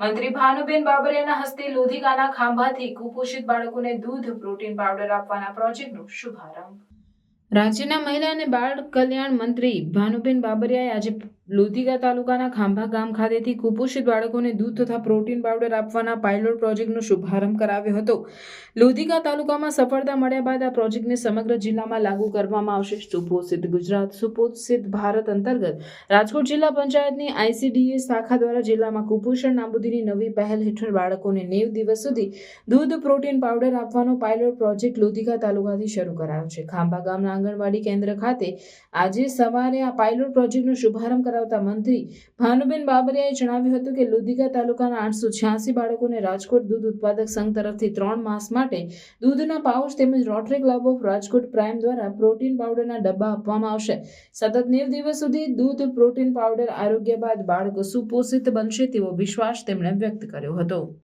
મંત્રી ભાનુબેન બાબરિયાના હસ્તે લોધિકાના ખાંભાથી કુપોષિત બાળકોને દૂધ, પ્રોટીન પાવડર આપવાના પ્રોજેક્ટનો શુભારંભ. રાજ્યના મહિલા અને બાળ કલ્યાણ મંત્રી ભાનુબેન બાબરિયાએ આજે લોધિકા તાલુકાના ખાંભા ગામ ખાતેથી કુપોષિત બાળકોને દૂધ તથા પ્રોટીન પાવડર આપવાના પાયલોટ પ્રોજેક્ટનો શુભારંભ કરાવ્યો હતો. લોધિકા તાલુકામાં સફળતા મળ્યા બાદ આ પ્રોજેક્ટને સમગ્ર જિલ્લામાં લાગુ કરવામાં આવશે. સુપોષિત ગુજરાત, સુપોષિત ભારત અંતર્ગત રાજકોટ જિલ્લા પંચાયતની આઈસીડીએ શાખા દ્વારા જિલ્લામાં કુપોષણ નાબૂદીની નવી પહેલ હેઠળ બાળકોને નેવ દિવસ સુધી દૂધ, પ્રોટીન પાવડર આપવાનો પાયલોટ પ્રોજેક્ટ લોધિકા તાલુકાથી શરૂ કરાયો છે. ખાંભા ગામના આંગણવાડી કેન્દ્ર ખાતે આજે સવારે આ પાયલોટ પ્રોજેક્ટનો શુભારંભ કરાવતા મંત્રી ભાનુબેન બાબરિયાએ જણાવ્યું હતું કે લોધિકા તાલુકાના આઠસો છ્યાસી બાળકોને રાજકોટ દૂધ ઉત્પાદક સંઘ તરફથી ત્રણ માસ માટે દૂધના પાઉચ તેમજ rotary club of Rajkot prime દ્વારા પ્રોટીન પાવડરના ડબ્બા આપવામાં આવશે. સતત નેવ દિવસ સુધી દૂધ, પ્રોટીન પાવડર આરોગ્ય બાદ બાળકો સુપોષિત બનશે તેવો વિશ્વાસ તેમણે વ્યક્ત કર્યો હતો.